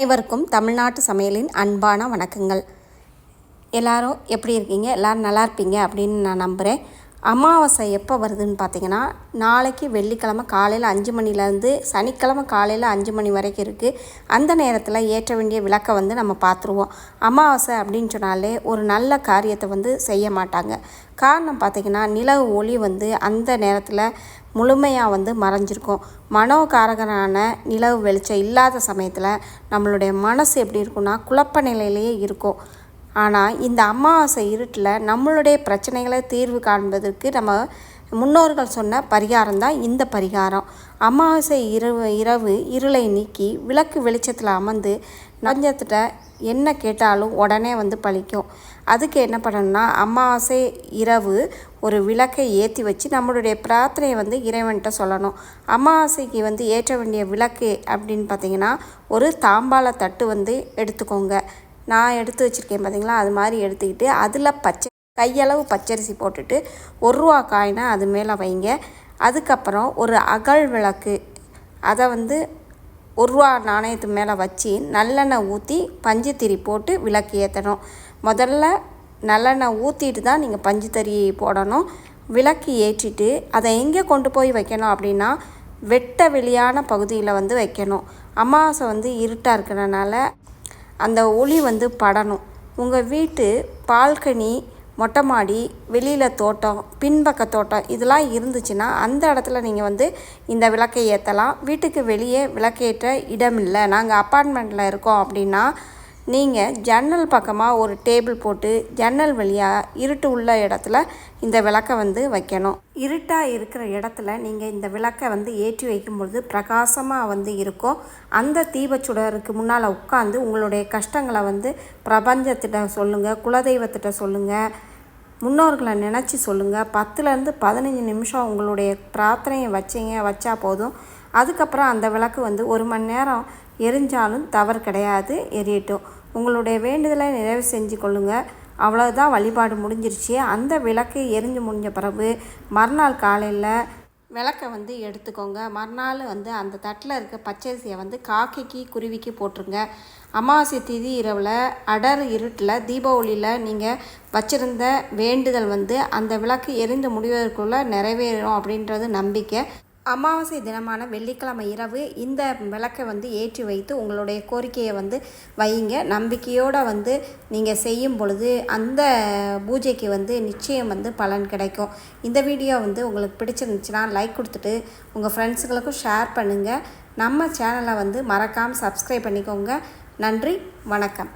அனைவருக்கும் தமிழ்நாட்டு சமையலின் அன்பான வணக்கங்கள். எல்லாரும் எப்படி இருக்கீங்க? எல்லோரும் நல்லா இருப்பீங்க அப்படின்னு நான் நம்புகிறேன் அமாவாசை எப்போ வருதுன்னு பார்த்தீங்கன்னா நாளைக்கு வெள்ளிக்கிழமை காலையில் அஞ்சு மணிலேருந்து சனிக்கிழமை காலையில் அஞ்சு மணி வரைக்கும் இருக்குது அந்த நேரத்தில் ஏற்ற வேண்டிய விளக்கை வந்து நம்ம பார்த்துருவோம். அமாவாசை அப்படின்னு சொன்னாலே ஒரு நல்ல காரியத்தை வந்து செய்ய மாட்டாங்க. காரணம் பார்த்திங்கன்னா நிலவு ஒளி வந்து அந்த நேரத்தில் முழுமையாக வந்து மறைஞ்சிருக்கும். மனோகாரகரான நிலவு வெளிச்சம் இல்லாத சமயத்தில் நம்மளுடைய மனசு எப்படி இருக்குன்னா குழப்ப நிலையிலேயே இருக்கும். ஆனால் இந்த அமாவாசை இருட்டில் நம்மளுடைய பிரச்சனைகளை தீர்வு காண்பதற்கு நம்ம முன்னோர்கள் சொன்ன பரிகாரம் தான் இந்த பரிகாரம். அமாவாசை இரவு இரவு இருளை நீக்கி விளக்கு வெளிச்சத்தில் அமர்ந்து நஞ்சத்திட்ட என்ன கேட்டாலும் உடனே வந்து பழிக்கும். அதுக்கு என்ன பண்ணணும்னா அமாவாசை இரவு ஒரு விளக்கை ஏற்றி வச்சு நம்மளுடைய பிரார்த்தனையை வந்து இறைவன்கிட்ட சொல்லணும். அமாவாசைக்கு வந்து ஏற்ற வேண்டிய விளக்கு அப்படின்னு பார்த்தீங்கன்னா ஒரு தாம்பாள தட்டு வந்து எடுத்துக்கோங்க. நான் எடுத்து வச்சுருக்கேன் பார்த்தீங்களா அது மாதிரி எடுத்துக்கிட்டு அதில் பச்சை கையளவு பச்சரிசி போட்டுட்டு ஒரு ரூபா காயினை அது மேலே வைங்க. அதுக்கப்புறம் ஒரு அகல் விளக்கு. அதை வந்து ஒரு ரூபா நாணயத்து மேலே வச்சு நல்லெண்ணெய் ஊற்றி பஞ்சு திரி போட்டு விளக்கு ஏற்றணும் முதல்ல நல்லெண்ணெய் ஊற்றிட்டு தான் நீங்கள் பஞ்சு தறி போடணும். விளக்கு ஏற்றிட்டு அதை எங்கே கொண்டு போய் வைக்கணும் அப்படின்னா வெட்ட வெளியான பகுதியில் வந்து வைக்கணும். அமாவாசை வந்து இருட்டாக இருக்கிறனால அந்த ஒளி வந்து படணும். உங்கள் வீட்டு பால்கனி மொட்டை மாடி வெளியில் தோட்டம் பின்பக்க தோட்டம் இதெல்லாம் இருந்துச்சுன்னா அந்த இடத்துல நீங்கள் வந்து இந்த விளக்கை ஏற்றலாம் வீட்டுக்கு வெளியே விளக்கேற்ற இடம் இல்லை. நாங்கள் அப்பார்ட்மெண்ட்டில் இருக்கோம் அப்படின்னா நீங்கள் ஜன்னல் பக்கமாக ஒரு டேபிள் போட்டு ஜன்னல் வழியாக இருட்டு உள்ள இடத்துல இந்த விளக்கை வந்து வைக்கணும். இருட்டாக இருக்கிற இடத்துல நீங்கள் இந்த விளக்கை வந்து ஏற்றி வைக்கும்பொழுது பிரகாசமாக வந்து இருக்கும். அந்த தீபச்சுடருக்கு முன்னால் உட்காந்து உங்களுடைய கஷ்டங்களை வந்து பிரபஞ்சத்திட்ட சொல்லுங்கள் குலதெய்வத்திட்ட சொல்லுங்கள் முன்னோர்களை நினச்சி சொல்லுங்கள் பத்துலேருந்து பதினஞ்சு நிமிஷம் உங்களுடைய பிரார்த்தனையை வச்சிங்க வச்சா போதும். அதுக்கப்புறம் அந்த விளக்கு வந்து ஒரு மணி நேரம் எரிஞ்சாலும் தவறு கிடையாது எரியட்டும். உங்களுடைய வேண்டுதலை நிறைவு செஞ்சு கொள்ளுங்கள் அவ்வளோதான் வழிபாடு முடிஞ்சிருச்சு. அந்த விளக்கு எரிஞ்சு முடிஞ்ச பிறகு மறுநாள் காலையில் விளக்கை வந்து எடுத்துக்கோங்க. மறுநாள் வந்து அந்த தட்டில் இருக்க பச்சரிசியை வந்து காக்கைக்கு குருவிக்கு போட்டுருங்க. அமாவாசை திதி இரவில் அடர் இருட்டில் தீப ஒளியில் நீங்கள் வச்சுருந்த வேண்டுதல் வந்து அந்த விளக்கு எரிந்து முடிவதற்குள்ளே நிறைவேறும் அப்படின்றது நம்பிக்கை. அமாவாசை தினமான வெள்ளிக்கிழமை இரவு இந்த விளக்கை வந்து ஏற்றி வைத்து உங்களுடைய கோரிக்கையை வந்து வையுங்க. நம்பிக்கையோடு வந்து நீங்கள் செய்யும் பொழுது அந்த பூஜைக்கு வந்து நிச்சயம் வந்து பலன் கிடைக்கும். இந்த வீடியோ வந்து உங்களுக்கு பிடிச்சிருந்துச்சுன்னா லைக் கொடுத்துட்டு உங்கள் ஃப்ரெண்ட்ஸுகளுக்கும் ஷேர் பண்ணுங்கள் நம்ம சேனலை வந்து மறக்காமல் சப்ஸ்கிரைப் பண்ணிக்கோங்க. நன்றி வணக்கம்.